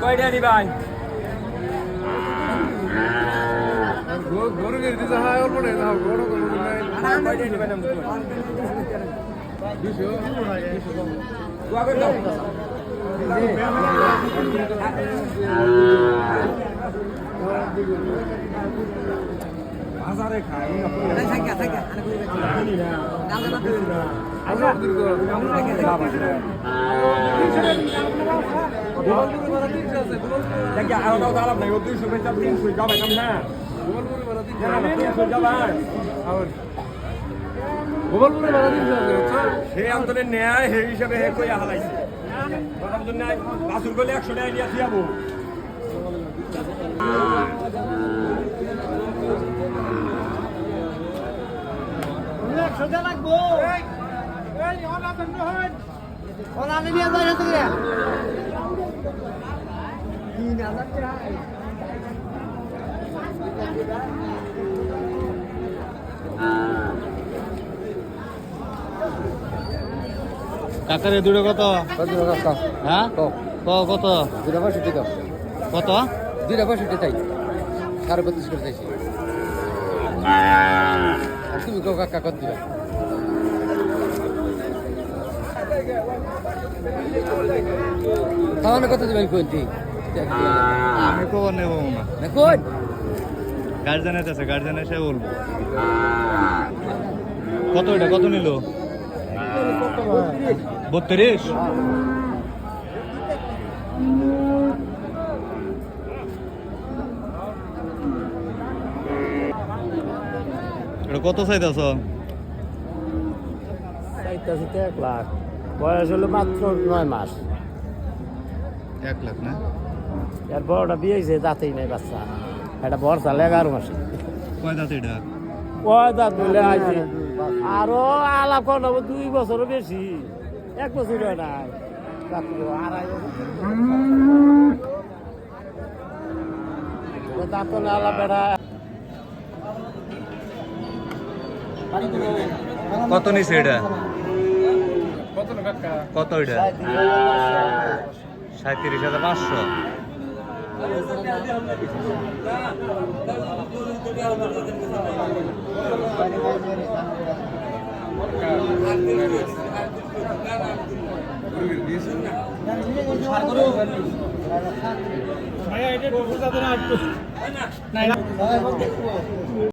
কয়টা দিবাই গরু গেছে দিতে হয় অল্প নেই দাও বড় গরু কয়টা দিবেন দুশো দোয়া করে দাও। বাজারে আচ্ছা আছে গোপালপুরে দেখি দাঁড়াব নাই। দুইশো পেঁচা তিনশো যাবে কেমন না, তিনশো যাবে। আর গোপালপুরে ন্যায় সেই হিসাবে হে কই নাই বাসুর গলে একশো টাকা নিয়ে যাব কাকারে দুটো কত? হ্যাঁ? ক কত? দুটা পঁয়ষট্টি কত? দুইটা পঁয়ষট্টি চাই সাড়ে বত্রিশ করে চাইছি। তুমি কাকা কত দিবে? তাহলে কত দিবেন কোনটি? আমি খবর নেব না না কোন? গার্জেন আছে গার্জেন এসে বলব। কত এটা? কত নিল? বত্রিশ? এটা কত চাইতেছ? চাইতেছি এক লাখ। বয়স হলো মাত্র নয় মাস। এক লাখ না? এর বড়টা বিয়ে হয়েছে দাঁতেই নাই বাচ্চা। এটা বর্ষা এগারো মাসে। কয় দাঁত এটা? ওই দাঁত বলে আছে আরও আলাপ করাবো দুই বছরও বেশি। এক বছর আড়াই বছর দাঁত না আলাপ কত নিছে এটা? কত ওইটা? সাঁত্রিশ হাজার পাঁচশো। ভাইয়া এটা